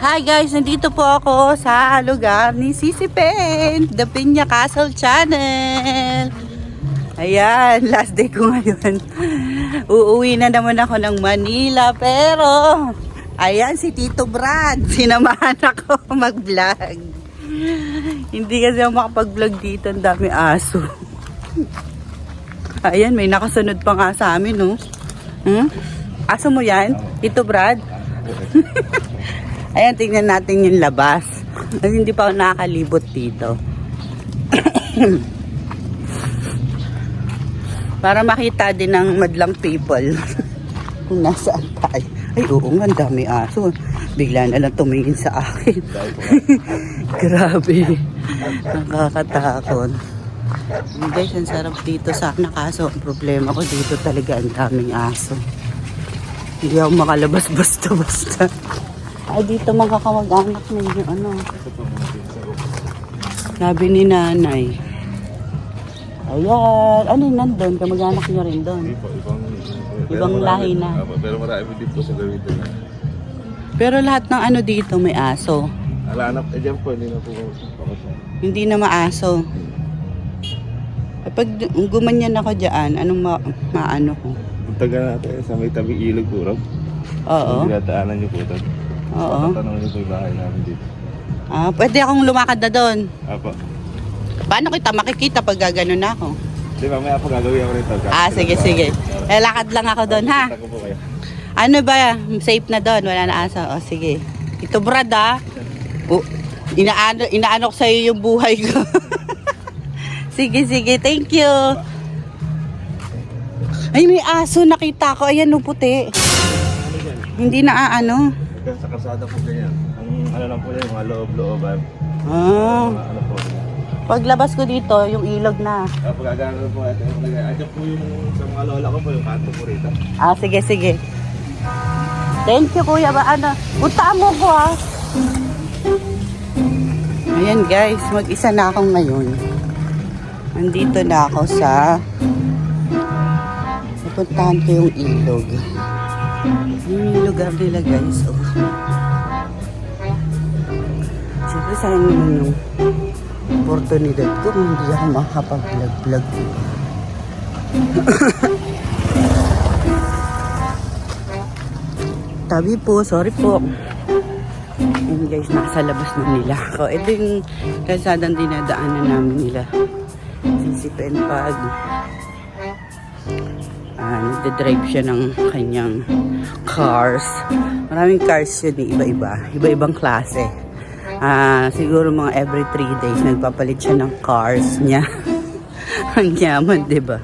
Hi guys, nandito po ako sa lugar ni Sisi Pen, The Piña Castle Channel. Ayan, last day ko ngayon. Uuwi na naman ako ng Manila, pero ayan si Tito Brad, sinamahan ako mag-vlog. Hindi kasi ako makapag-vlog dito, ang dami aso. Ayan, may nakasunod pa nga sa amin, no? Hmm? Aso mo yan? Tito Brad? Ayan, tingnan natin yung labas. Kasi hindi pa ako nakakalibot dito. Para makita din ng madlang people kung nasaan tayo. Ay, oo nga, dami aso. Bigla na lang tumingin sa akin. Grabe. Nakakatakot. Guys, ang sarap dito sana kaso ang problema ko dito talaga ang daming aso. Hindi ako makalabas basta-basta. Ay, dito na yung ano. Sabi ni nanay. Ayan. Ano yung nandun? Kamag-anak nyo rin doon. Iba, ibang, Ibang lahi na. Apo, pero marami din po sa gawin na. Pero lahat ng ano dito may aso. Ala anak, eh dyan po, hindi na po. Hindi na maaso. Kapag gumanyan ako dyan, anong ma maano ko? Punta ka natin sa may tabi ilog Rob. Oo. Hindi nataanan niyo po ito. Oo. Tatanong niyo po yung bahay namin dito. Ah, pwede akong lumakad na doon. Apo. Paano kita makikita pag gaganon ako? Di ba, may po gagawin ako rito. Ah, sige, sige. Eh, lakad lang ako doon, ha? Punta ko po kayo. Ano ba? Safe na doon. Wala na aso. O, sige. Ito, Brad, ha? O, inaano, inaano ko sa'yo yung buhay ko. sige, sige. Thank you. Ay, may aso. Nakita ko. Ayan, no, puti. Hindi na aano. Sa kalsada po ganyan. Ang ano lang po yan, mga loob-looban. Ah. Mga ano po. Paglabas ko dito, yung ilog na. Kapag gagawin po, ito lagay. Andiyan po yung sa mga lola ko po, yung kanto po rito. Ah, sige, sige. Thank you, kuya. Ba, ano? Puntaan mo ko, ha? Ayan, guys. Mag-isa na ako ngayon. Nandito na ako sa... Napuntahan ko yung ilog. Yun yung lugar nila, guys. Oh. Siyempre, sayang naman yung oportunidad ko kung hindi ako makakapag-vlog-vlog. Tabi po, sorry po. Ayun guys, nasa labas na nila ako. Ito yung kalsadang dinadaanan namin nila. Sisipen pag ah, nagde-drive siya ng kanyang cars. Maraming cars yun, eh, iba-iba. Iba-ibang klase. Ah, siguro mga every 3 days nagpapalit siya ng cars niya. Ang yaman, di ba?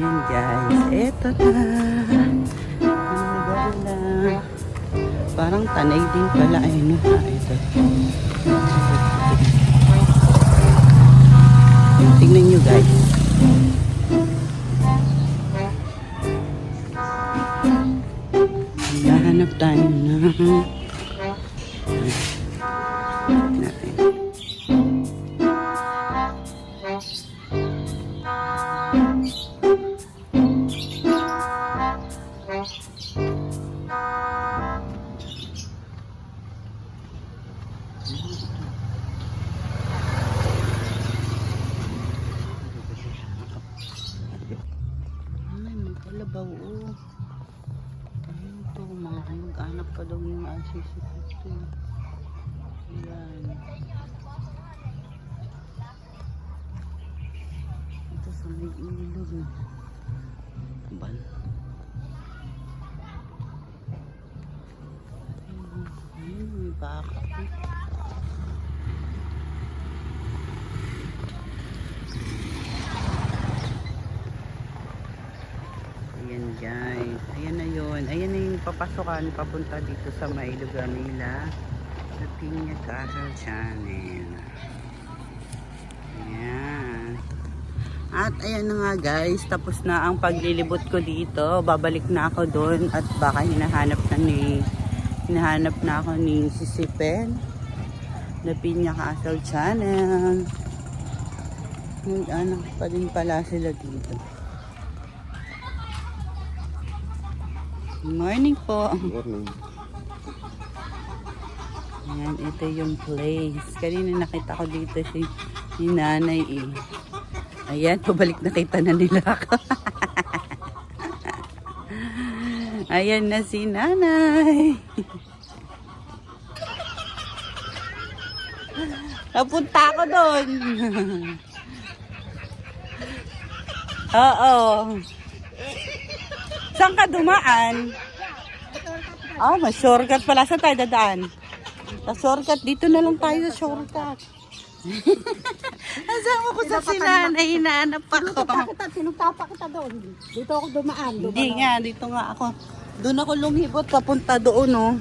Ayun guys, eto na. Ang ganda. Parang tanay din pala. Ayun, ah, ito. Tingnan nyo guys. Tayo na. Uh-huh. May ilog. Ban. Ayun, ayun, may baka. Ayan guys. Ayan na yun. Ayan na yung papasokan papunta dito sa may lugar. Sa Piña Castle Channel. Ayan. At ayan na nga guys. Tapos na ang paglilibot ko dito. Babalik na ako doon. At baka hinahanap na ni hinahanap na ako ni Sisipen. The Piña Castle Channel. Mag-anak pa din pala sila dito. Morning po. Morning. Ayan, ito yung place. Kanina nakita ko dito si, si nanay eh. Ayan, pabalik nakita na nila ako. Ayan na si nanay. Napunta ako doon. Oo. Saan ka dumaan? Ah, may shortcut pala. Saan tayo dadaan? Sa shortcut. Dito na lang tayo sa shortcut. Nasama ko sa sila na hinahanap ako. kita, sinugtapa kita doon. Dito ako dumaan. Hindi nga, dito nga ako. Doon ako lumibot, papunta doon, oh.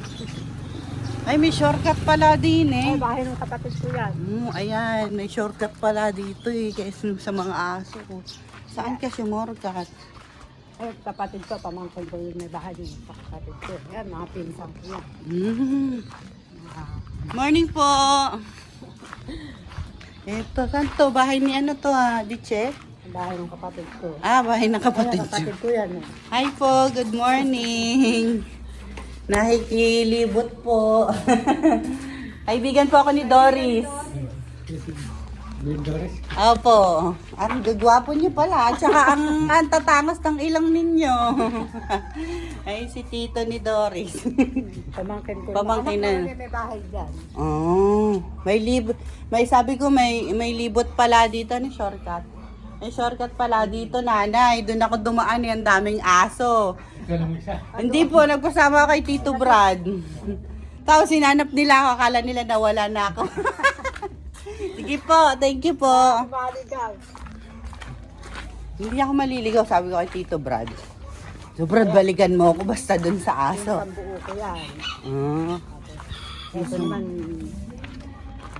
Ay, may shortcut pala din, eh. Ay, bahay ng kapatid ko yan. Mm, ayan, may shortcut pala dito, eh. Kaysa sa mga aso. Saan ka shortcut? Ay, kapatid ko, pamangkin ko yung may bahay din sa kapatid ko. Yan, mga pinsan ko yan. Mm. Morning po. Ito, saan to? Bahay ni ano to, ha? Diche? Bahay ng kapatid ko. Ah, bahay ng kapatid Ay, kapatid ko yan. eh. Hi po, good morning. Nakikilibot po. Kaibigan po ako ni Doris. Opo. Ang gagwapo niyo pala. At saka ang, ang tatangas ng ilang ninyo. Ay, si Tito ni Doris. Pamangkin ko. Pamangkin na. May bahay dyan. Oh, may libot. May sabi ko may may libot pala dito ni shortcut. May shortcut pala dito, nanay. Doon ako dumaan, yung daming aso. Hindi po, nagpasama kay Tito Brad. Tapos sinanap nila ako, akala nila nawala na ako. Sige po, thank you po. Bali dyan. Hindi ako maliligaw, sabi ko kay Tito Brad. So Brad, balikan mo ako basta dun sa aso. Isang buo ko yan. Ah, Ito naman,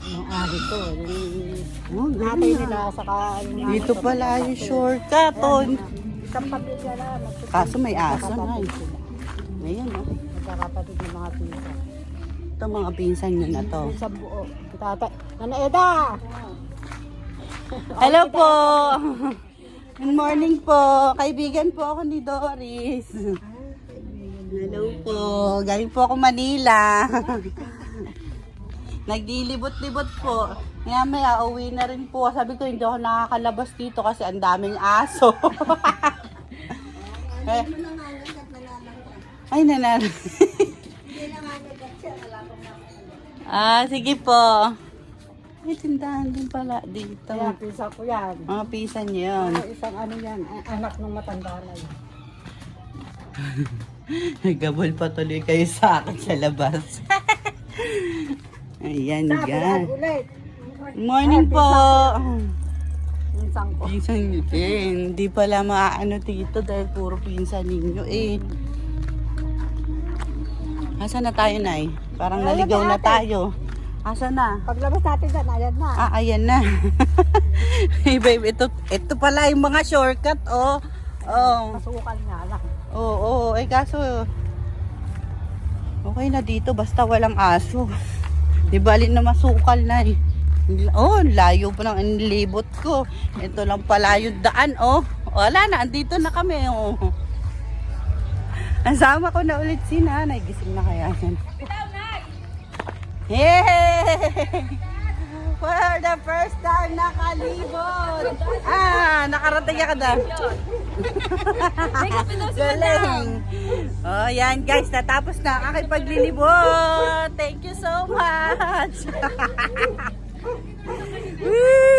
yung ari ko. Oh, natay nila saka yung Dito pala yung shortcut. Oh. Isang pamilya na. Kaso may aso na eh. Ayan, oh. Magkakapatid pinsan. Ito mga pinsan nyo na to. Isang buo. Tata, Nana Eda! Hello po! Good morning po. Kaibigan po ako ni Doris. Hello po. Galing po ako Manila. Nagdilibot-libot po. Kaya may uwi na rin po. Sabi ko hindi ako nakakalabas dito kasi ang daming aso. Eh, Ay, nanan. Ah, sige po. May tindahan din pala dito. Kaya pinsan ko yan. Mga pisan yun. Ano, isang ano yan, anak ng matanda na yan. Nagabol pa tuloy kayo sa akin sa labas. Ayan, Sabi ulit. Morning po. Pinsan ko. Pinsan nyo din. Hindi pala maaano dito dahil puro pinsan ninyo eh. Asa na tayo, Nay? Parang naligaw na, tayo. Asa na? Paglabas natin dyan, ayan na. Ah, ayan na. hey, babe, ito, ito pala yung mga shortcut, oh. Oh. Masukal nga lang. Oo, oo. Eh, kaso, okay na dito, basta walang aso. Di bali na masukal na eh. Oh, layo pa ng inilibot ko. Ito lang pala yung daan, oh. Wala na, andito na kami, oh. Nasama ko na ulit si nanay. Gising na kaya yan. Yay! For the first time nakalibot! Ah, nakarating ka na. Galing. Oh, yan guys, natapos na ang aking paglilibot. Thank you so much. Woo!